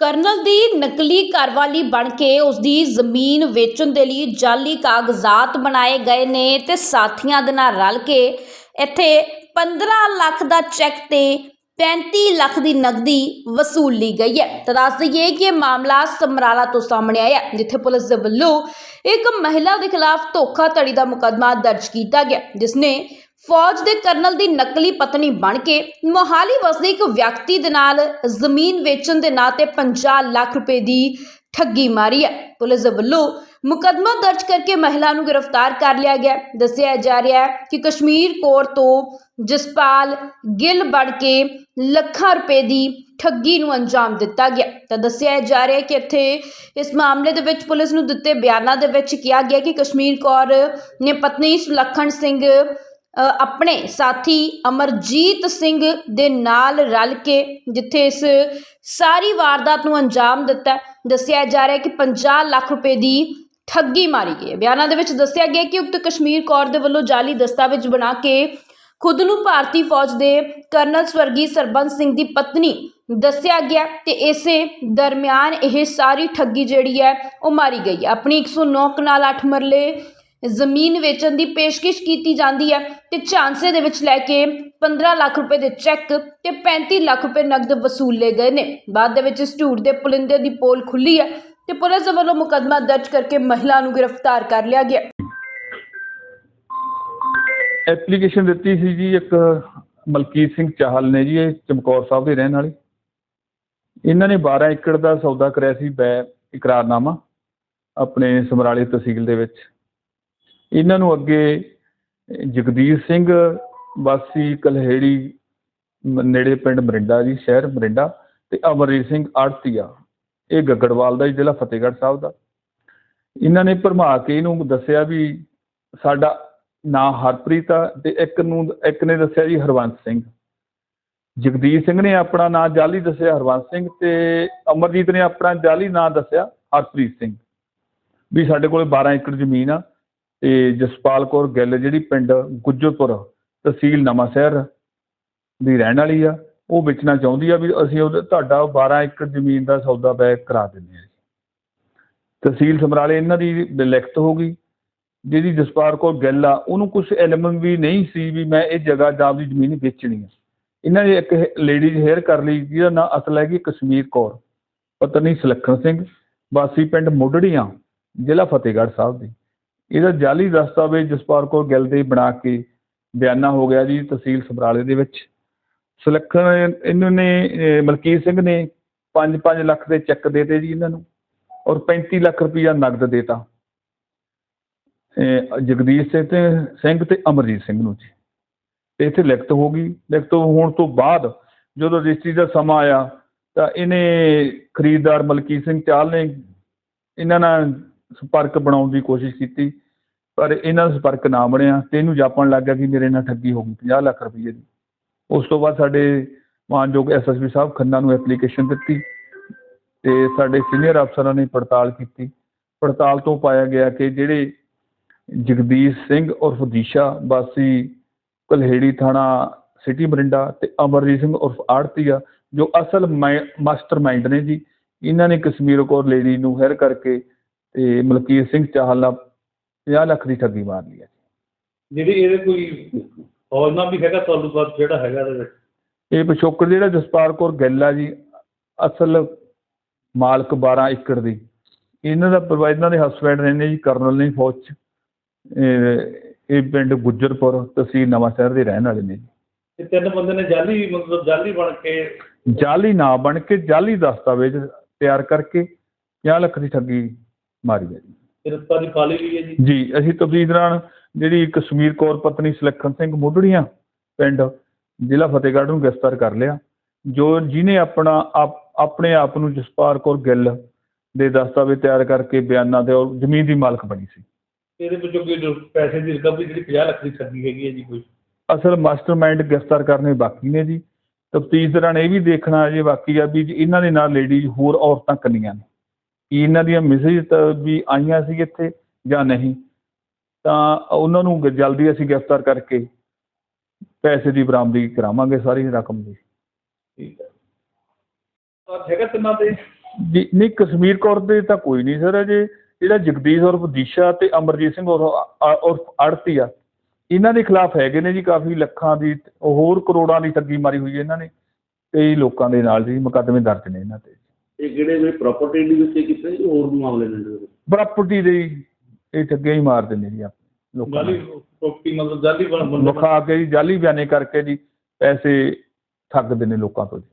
Colonel ਦੀ ਨਕਲੀ ਘਰਵਾਲੀ ਬਣ ਕੇ ਉਸ ਦੀ ਜ਼ਮੀਨ ਵੇਚਣ ਦੇ ਲਈ ਜਾਲੀ ਕਾਗਜ਼ਾਤ ਬਣਾਏ ਗਏ ਨੇ ਤੇ ਸਾਥੀਆਂ ਦੇ ਨਾਲ ਰਲ ਕੇ ਇੱਥੇ 15 ਲੱਖ ਦਾ ਚੈੱਕ ਤੇ 35 ਲੱਖ ਦੀ ਨਕਦੀ ਵਸੂਲੀ ਗਈ ਹੈ। ਤਾਂ ਦੱਸ ਦਈਏ ਕਿ ਇਹ ਮਾਮਲਾ ਸਮਰਾਲਾ ਤੋਂ ਸਾਹਮਣੇ ਆਇਆ, ਜਿੱਥੇ ਪੁਲਿਸ ਦੇ ਵੱਲੋਂ ਇੱਕ ਮਹਿਲਾ ਦੇ ਖਿਲਾਫ ਧੋਖਾਧੜੀ ਦਾ ਮੁਕੱਦਮਾ ਦਰਜ ਕੀਤਾ ਗਿਆ, ਜਿਸ ਨੇ ਫੌਜ ਦੇ ਕਰਨਲ ਦੀ ਨਕਲੀ ਪਤਨੀ ਬਣ ਕੇ ਮੋਹਾਲੀ ਵਸਦੇ ਇੱਕ ਵਿਅਕਤੀ ਦੇ ਨਾਲ ਜ਼ਮੀਨ ਵੇਚਣ ਦੇ ਨਾਂ ਤੇ 50 ਲੱਖ ਰੁਪਏ ਦੀ ਠੱਗੀ ਮਾਰੀ ਹੈ ਪੁਲਿਸ ਵੱਲੋਂ ਮੁਕੱਦਮਾ ਦਰਜ ਕਰਕੇ ਮਹਿਲਾ ਨੂੰ ਗ੍ਰਿਫਤਾਰ ਕਰ ਲਿਆ ਗਿਆ ਹੈ। ਦੱਸਿਆ ਜਾ ਰਿਹਾ ਹੈ ਕਿ ਕਸ਼ਮੀਰ ਕੋਰ ਤੋਂ ਜਸਪਾਲ ਗਿੱਲ ਬਣ ਕੇ ਲੱਖਾਂ ਰੁਪਏ ਦੀ ਠੱਗੀ ਨੂੰ ਅੰਜਾਮ ਦਿੱਤਾ ਗਿਆ ਤਾਂ ਦੱਸਿਆ ਜਾ ਰਿਹਾ ਹੈ ਕਿ ਇੱਥੇ ਇਸ ਮਾਮਲੇ ਦੇ ਵਿੱਚ ਪੁਲਿਸ ਨੂੰ ਦਿੱਤੇ ਬਿਆਨਾਂ ਦੇ ਵਿੱਚ ਕਿਹਾ ਗਿਆ ਕਿ ਕਸ਼ਮੀਰ ਕੌਰ ਨੇ ਪਤਨੀ ਸੁਲੱਖਣ ਸਿੰਘ ਆਪਣੇ ਸਾਥੀ ਅਮਰਜੀਤ ਸਿੰਘ ਦੇ ਨਾਲ ਰਲ ਕੇ ਜਿੱਥੇ ਇਸ ਸਾਰੀ ਵਾਰਦਾਤ ਨੂੰ ਅੰਜਾਮ ਦਿੱਤਾ ਦੱਸਿਆ ਜਾ ਰਿਹਾ ਕਿ 50 ਲੱਖ ਰੁਪਏ ਦੀ ਠੱਗੀ ਮਾਰੀ ਗਈ ਹੈ। ਬਿਆਨਾਂ ਦੇ ਵਿੱਚ ਦੱਸਿਆ ਗਿਆ ਕਿ ਉਕਤ ਕਸ਼ਮੀਰ ਕੌਰ ਦੇ ਵੱਲੋਂ ਜਾਲੀ ਦਸਤਾਵੇਜ਼ ਬਣਾ ਕੇ ਖੁਦ ਨੂੰ ਭਾਰਤੀ ਫੌਜ ਦੇ ਕਰਨਲ ਸਵਰਗੀ ਸਰਬੰਸ ਸਿੰਘ ਦੀ ਪਤਨੀ ਦੱਸਿਆ ਗਿਆ ਤੇ ਇਸੇ ਦਰਮਿਆਨ ਇਹ ਸਾਰੀ ਠੱਗੀ ਜਿਹੜੀ ਹੈ, ਉਹ ਮਾਰੀ ਗਈ ਹੈ। ਆਪਣੀ 109 ਕਨਾਲ 8 ਮਰਲੇ ਜ਼ਮੀਨ ਵੇਚਣ ਦੀ ਪੇਸ਼ਕਸ਼ ਕੀਤੀ ਜਾਂਦੀ ਹੈ ਤੇ ਝਾਂਸੇ ਦੇ ਵਿੱਚ ਲੈ ਕੇ 15 ਲੱਖ ਰੁਪਏ ਦੇ ਚੈੱਕ ਤੇ 35 ਲੱਖ ਰੁਪਏ ਨਕਦ ਵਸੂਲੇ ਗਏ ਨੇ। ਬਾਅਦ ਦੇ ਵਿੱਚ ਇਸ ਝੂਠ ਦੇ ਪੁਲਿੰਦੇ ਦੀ ਪੋਲ ਖੁੱਲੀ ਹੈ ਤੇ ਪੁਲਿਸ ਵੱਲੋਂ ਮੁਕੱਦਮਾ ਦਰਜ ਕਰਕੇ ਮਹਿਲਾ ਨੂੰ ਗ੍ਰਿਫਤਾਰ ਕਰ ਲਿਆ ਗਿਆ। ਐਪਲੀਕੇਸ਼ਨ ਦਿੱਤੀ ਸੀ ਜੀ ਇੱਕ ਮਲਕੀਤ ਸਿੰਘ ਚਾਹਲ ਨੇ ਜੀ, ਇਹ ਚਮਕੌਰ ਸਾਹਿਬ ਦੇ ਰਹਿਣ ਵਾਲੇ। ਇਹਨਾਂ ਨੇ 12 ਏਕੜ ਦਾ ਸੌਦਾ ਕਰਿਆ ਸੀ ਬੈ ਇਕਰਾਰਨਾਮਾ ਆਪਣੇ ਸਮਰਾਲੇ ਤਹਿਸੀਲ ਦੇ ਵਿੱਚ। ਇਹਨਾਂ ਨੂੰ ਅੱਗੇ ਜਗਦੀਸ਼ ਸਿੰਘ, ਵਾਸੀ ਕਲਹੇੜੀ ਨੇੜੇ ਪਿੰਡ ਮਰਿੰਡਾ ਜੀ, ਸ਼ਹਿਰ ਮਰਿੰਡਾ ਤੇ ਅਮਰਜੀਤ ਸਿੰਘ ਆੜਤੀਆ। ਇਹ ਗੱਗੜਵਾਲ ਦਾ ਜੀ, ਜ਼ਿਲ੍ਹਾ ਫਤਿਹਗੜ੍ਹ ਸਾਹਿਬ ਦਾ। ਇਹਨਾਂ ਨੇ ਭਰਮਾ ਕੇ ਇਹਨੂੰ ਦੱਸਿਆ ਵੀ ਸਾਡਾ ਨਾਂ ਹਰਪ੍ਰੀਤ ਆ ਤੇ ਇੱਕ ਨੂੰ, ਇੱਕ ਨੇ ਦੱਸਿਆ ਜੀ ਹਰਵੰਤ ਸਿੰਘ। ਜਗਦੀਸ਼ ਸਿੰਘ ਨੇ ਆਪਣਾ ਨਾਂ ਜਾਲੀ ਦੱਸਿਆ ਹਰਵੰਤ ਸਿੰਘ ਤੇ ਅਮਰਜੀਤ ਨੇ ਆਪਣਾ ਜਾਲੀ ਨਾਂ ਦੱਸਿਆ ਹਰਪ੍ਰੀਤ ਸਿੰਘ। ਵੀ ਸਾਡੇ ਕੋਲ 12 ਏਕੜ ਜ਼ਮੀਨ ਆ ਤੇ ਜਸਪਾਲ ਕੌਰ ਗਿੱਲ ਜਿਹੜੀ ਪਿੰਡ ਗੁੱਜਰਪੁਰ ਤਹਿਸੀਲ ਨਵਾਂਸ਼ਹਿਰ ਦੀ ਰਹਿਣ ਵਾਲੀ ਆ, ਉਹ ਵੇਚਣਾ ਚਾਹੁੰਦੀ ਆ ਵੀ ਅਸੀਂ ਉਹਦਾ ਤੁਹਾਡਾ 12 ਏਕੜ ਜ਼ਮੀਨ ਦਾ ਸੌਦਾ ਬੈਕ ਕਰਾ ਦਿੰਦੇ ਆ ਤਹਿਸੀਲ ਸਮਰਾਲੇ ਇਹਨਾਂ ਦੀ ਲਿਖਤ ਹੋ ਗਈ, ਜਿਹਦੀ ਜਸਪਾਲ ਕੌਰ ਗਿੱਲ ਆ, ਉਹਨੂੰ ਕੁਝ ਇਲਮ ਵੀ ਨਹੀਂ ਸੀ ਵੀ ਮੈਂ ਇਹ ਜਗ੍ਹਾ ਜਾਂ ਆਪਦੀ ਜ਼ਮੀਨ ਵੇਚਣੀ ਆ। ਇਹਨਾਂ ਨੇ ਇੱਕ ਲੇਡੀਜ਼ ਹੇਅਰ ਕਰ ਲਈ, ਜਿਹਦਾ ਨਾਂ ਅਸਲ ਹੈਗੀ ਕਸ਼ਮੀਰ ਕੌਰ, ਪਤਨੀ ਸੁਲੱਖਣ ਸਿੰਘ, ਵਾਸੀ ਪਿੰਡ ਮੁੱਢੜੀਆਂ, ਜ਼ਿਲ੍ਹਾ ਫਤਿਹਗੜ੍ਹ ਸਾਹਿਬ ਦੀ। ਇਹਦਾ ਜਾਅਲੀ ਦਸਤਾਵੇਜ਼ ਜਸਪਾਲ ਕੌਰ ਗਿੱਲ ਦੇ ਬਣਾ ਕੇ ਬਿਆਨਾ ਹੋ ਗਿਆ ਜੀ ਤਹਿਸੀਲ ਸਮਰਾਲੇ ਦੇ ਵਿੱਚ। ਸੁਲੱਖਣ ਇਹਨਾਂ ਨੇ ਮਲਕੀਤ ਸਿੰਘ ਨੇ 5-5 ਲੱਖ ਦੇ ਚੈੱਕ ਦੇਤੇ ਜੀ ਇਹਨਾਂ ਨੂੰ ਔਰ 35 ਲੱਖ ਰੁਪਈਆ ਨਗਦ ਦੇਤਾ। ਜਗਦੀਸ਼ ਸਿੰਘ ਤੇ ਸਿੰਘ ਤੇ ਅਮਰਜੀਤ ਸਿੰਘ ਨੂੰ ਜੀ। ਤੇ ਇੱਥੇ ਲਿਖਤ ਹੋ ਗਈ। ਲਿਖਤ ਹੋਣ ਤੋਂ ਬਾਅਦ ਜਦੋਂ ਰਜਿਸਟਰੀ ਦਾ ਸਮਾਂ ਆਇਆ ਤਾਂ ਇਹਨੇ ਖਰੀਦਦਾਰ ਮਲਕੀਤ ਸਿੰਘ ਚਾਲ ਨੇ ਇਹਨਾਂ ਨਾਲ ਸੰਪਰਕ ਬਣਾਉਣ ਦੀ ਕੋਸ਼ਿਸ਼ ਕੀਤੀ, ਪਰ ਇਹਨਾਂ ਦਾ ਸੰਪਰਕ ਨਾ ਬਣਿਆ। ਤੇ ਇਹਨੂੰ ਜਾਪਣ ਲੱਗ ਗਿਆ ਕਿ ਮੇਰੇ ਨਾਲ ਠੱਗੀ ਹੋ ਗਈ 50 ਲੱਖ ਰੁਪਏ ਦੀ। ਉਸ ਤੋਂ ਬਾਅਦ ਸਾਡੇ ਮਾਨਯੋਗ ਐਸਐਸਪੀ ਸਾਹਿਬ ਖੰਨਾ ਨੂੰ ਐਪਲੀਕੇਸ਼ਨ ਦਿੱਤੀ ਤੇ ਸਾਡੇ ਸੀਨੀਅਰ ਅਫਸਰਾਂ ਨੇ ਪੜਤਾਲ ਕੀਤੀ। ਪੜਤਾਲ ਤੋਂ ਪਾਇਆ ਗਿਆ ਕਿ ਜਿਹੜੇ ਜਗਦੀਸ਼ ਸਿੰਘ ਉਰਫ ਦੀਸ਼ਾ ਵਾਸੀ ਕਲਹੇੜੀ ਥਾਣਾ ਸਿਟੀ ਮਰਿੰਡਾ ਤੇ ਅਮਰਜੀਤ ਸਿੰਘ ਉਰਫ ਆੜਤੀਆ, ਜੋ ਅਸਲ ਮਾਸਟਰਮਾਈਂਡ ਨੇ ਜੀ, ਇਹਨਾਂ ਨੇ ਕਸ਼ਮੀਰ ਕੌਰ ਲੇਡੀ ਨੂੰ ਹੈਰ ਕਰਕੇ ਤੇ ਮਲਕੀਤ ਸਿੰਘ ਚਾਹਲ ਨਾਲ 50 ਲੱਖ ਦੀ ਠੱਗੀ ਮਾਰ ਲਈ ਹੈ ਜਿਹੜੀ ਇਹਦੇ ਕੋਈ ਹੋਰ ਨਾ ਵੀ ਹੈਗਾ ਤੁਹਾਨੂੰ ਬਾਅਦ ਜਿਹੜਾ ਹੈਗਾ ਇਹਦੇ ਵਿੱਚ? ਇਹ ਪਿਛੋਕੜ ਜਿਹੜਾ ਜਸਪਾਲ ਕੌਰ ਗਿੱਲ ਆ ਜੀ ਅਸਲ ਮਾਲਕ 12 ਏਕੜ ਦੀ। ਇਹਨਾਂ ਦਾ ਪਰਿਵਾਰ ਇਹਨਾਂ ਦੇ ਹਸਬੈਂਡ ਨੇ ਜੀ ਕਰਨਲ ਨੇ ਫੌਜ ਚ। ਇਹ ਪਿੰਡ ਗੁੱਜਰਪੁਰ ਤਹਿਸੀਲ ਨਵਾਂਸ਼ਹਿਰ ਦੇ ਰਹਿਣ ਵਾਲੇ ਨੇ ਜੀ। ਤਿੰਨ ਬੰਦੇ ਨੇ ਜਾਲੀ ਮਤਲਬ ਜਾਲੀ ਬਣ ਕੇ ਜਾਲੀ ਨਾ ਬਣ ਕੇ ਜਾਲੀ ਦਸਤਾਵੇਜ਼ ਤਿਆਰ ਕਰਕੇ 50 ਲੱਖ ਦੀ ਠੱਗੀ ਮਾਰੀ ਹੈ ਜੀ। ਗ੍ਰਿਫਤਾਰੀ ਪਾ ਲਈ ਗਈ ਹੈ ਜੀ। ਜੀ ਅਸੀਂ ਤਫਤੀਸ਼ ਦੌਰਾਨ ਜਿਹੜੀ ਕਸ਼ਮੀਰ ਕੌਰ ਪਤਨੀ ਸੁਲੱਖਣ ਸਿੰਘ ਮੁੱਢੜੀਆਂ ਪਿੰਡ ਜ਼ਿਲ੍ਹਾ ਫਤਿਹਗੜ੍ਹ ਨੂੰ ਗ੍ਰਿਫਤਾਰ ਕਰ ਲਿਆ ਜੋ ਜਿਹਨੇ ਆਪਣਾ ਆਪ- ਆਪਣੇ ਆਪ ਨੂੰ ਜਸਪਾਲ ਕੌਰ ਗਿੱਲ ਦੇ ਦਸਤਾਵੇਜ਼ ਤਿਆਰ ਕਰਕੇ ਬਿਆਨਾਂ ਤੇ ਔਰ ਜ਼ਮੀਨ ਦੀ ਮਾਲਕ ਬਣੀ ਸੀ। ਇਹਦੇ ਵਿੱਚੋਂ ਕੋਈ ਪੈਸੇ ਦੀ ਰਿਕਵਰੀ ਜਿਹੜੀ 50 ਲੱਖ ਦੀ ਠੱਗੀ ਹੈਗੀ ਹੈ ਜੀ ਕੋਈ। ਅਸਲ ਮਾਸਟਰਮਾਈਂਡ ਗ੍ਰਿਫਤਾਰ ਕਰਨੇ ਬਾਕੀ ਨੇ ਜੀ। ਤਫਤੀਸ਼ ਦੌਰਾਨ ਇਹ ਵੀ ਦੇਖਣਾ ਜੇ ਬਾਕੀ ਆ ਵੀ ਇਹਨਾਂ ਦੇ ਨਾਲ ਲੇਡੀਜ਼ ਹੋਰ ਔਰਤਾਂ ਕੰਨੀਆਂ ਨੇ। ਕੀ ਇਹਨਾਂ ਦੀਆਂ ਮੈਸੇਜ ਵੀ ਆਈਆਂ ਸੀ ਇੱਥੇ ਜਾਂ ਨਹੀਂ ਤਾਂ ਉਹਨਾਂ ਨੂੰ ਜਲਦੀ ਅਸੀਂ ਗ੍ਰਿਫਤਾਰ ਕਰਕੇ ਪੈਸੇ ਦੀ ਬਰਾਮਦਗੀ ਕਰਾਵਾਂਗੇ ਸਾਰੀ ਰਕਮ ਦੀ। ਠੀਕ ਹੈ। ਔਰ ਹੈਗਾ ਤਿੰਨਾਂ ਤੇ? ਜੀ ਨਹੀਂ ਕਸ਼ਮੀਰ ਕੌਰ ਦੇ ਤਾਂ ਕੋਈ ਨਹੀਂ ਸਰ ਅਜੇ। ਜਿਹੜਾ ਜਗਦੀਸ਼ ਉਰਫ ਦੀਸ਼ਾ ਤੇ ਅਮਰਜੀਤ ਸਿੰਘ ਉਰਫ ਅ- ਉਰਫ ਆੜਤੀ ਆ ਇਹਨਾਂ ਦੇ ਖਿਲਾਫ ਹੈਗੇ ਨੇ ਜੀ ਕਾਫੀ ਲੱਖਾਂ ਦੀ ਹੋਰ ਕਰੋੜਾਂ ਦੀ ਠੱਗੀ ਮਾਰੀ ਹੋਈ ਹੈ ਇਹਨਾਂ ਨੇ। ਕਈ ਲੋਕਾਂ ਦੇ ਨਾਲ ਜੀ ਮੁਕੱਦਮੇ ਦਰਜ ਨੇ ਇਹਨਾਂ ਤੇ। ਇਹ ਕਿਹੜੇ ਨੇ ਪ੍ਰਾਪਰਟੀ ਦੇ ਵਿੱਚ ਕੀਤੇ ਜਾਂ ਹੋਰ ਮਾਮਲੇ ਨੇ? ਪ੍ਰਾਪਰਟੀ ਦੇ ਇਹ ਠੱਗੀਆਂ ਹੀ ਮਾਰਦੇ ਨੇ ਜੀ ਆਪਣੇ ਲੋਕਾਂ ਜਾਲੀ ਨੂੰ। ਪ੍ਰੋਪਰਟੀ ਮਤਲਬ ਜਾਲੀ ਬਣ ਕੇ ਜੀ ਜਾਲੀ ਬਿਆਨੇ ਕਰਕੇ ਜੀ ਪੈਸੇ ਠੱਗਦੇ ਨੇ ਲੋਕਾਂ ਤੋਂ ਜੀ।